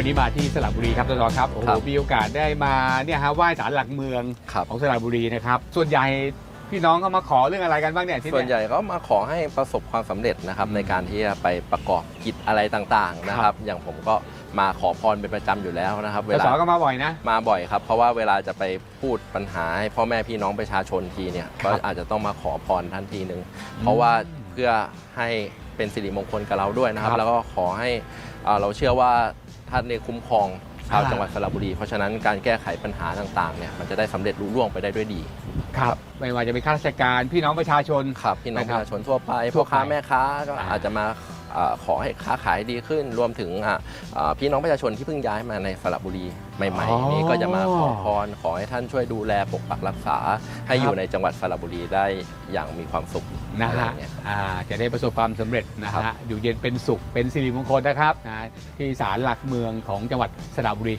วันนี้มาที่สระบุรีครับตลอดครับโอ้โหครับมีโอกาสได้มาเนี่ยฮะไหว้ศาลหลักเมืองครับ ของสระบุรีนะครับ ส่วนใหญ่พี่น้องเขามาขอเรื่องอะไรกันบ้างเนี่ยที่ส่วนเนี่ยใหญ่ก็มาขอให้ประสบความสำเร็จนะครับอืมในการที่จะไปประกอบกิจอะไรต่างๆนะคครัรับ บ อย่างผมก็มาขอพรเป็นประจำอยู่แล้วนะครับ เวสลาสก็มาบ่อยนะ มาบ่อยครับ เพราะว่าเวลาจะไปพูดปัญหาให้พ่อแม่พี่น้องประชาชนทีเนี่ยครัก็บอาจจะต้องมาขอพรท่านทีหนึ่งเพราะว่าเพื่อให้เป็นสิริมงคลกับเราด้วยนะครับ ครับแล้วก็ขอให้อ่าเราเชื่อว่า ท่านเนี่ยคุ้มครองชาวอ่าจังหวัดสระบุรี เพราะฉะนั้นการแก้ไขปัญหาต่างๆเนี่ยมันจะได้สำเร็จรุ่ล่วงไปได้ด้วยดีครับไม่ว่าจะเป็นข้าราชการพี่น้องประชาชนครับพี่น้องนะปครับระชาชนทั่วไปทั่พ่วอไปค้าแม่ค้าก็อ่าอาจจะมาอ่า ขอให้ค้าขายดีขึ้น รวมถึงอะอ่าพี่น้องประชาชนที่เพิ่งย้ายมาในสระบุรีใหม่อ๋อๆนี้ก็จะมาขอพรขอให้ท่านช่วยดูแลปกปักรักษา ให้ครับอยู่ในจังหวัดสระบุรีได้อย่างมีความสุขนะอะไรฮะเงี้ยอ่าจะได้ประสบความสำเร็จนะครัฮะบอยู่เย็นเป็นสุขเป็นสิริมงคลนะครับนะที่ศาลหลักเมืองของจังหวัดสระบุรีครับ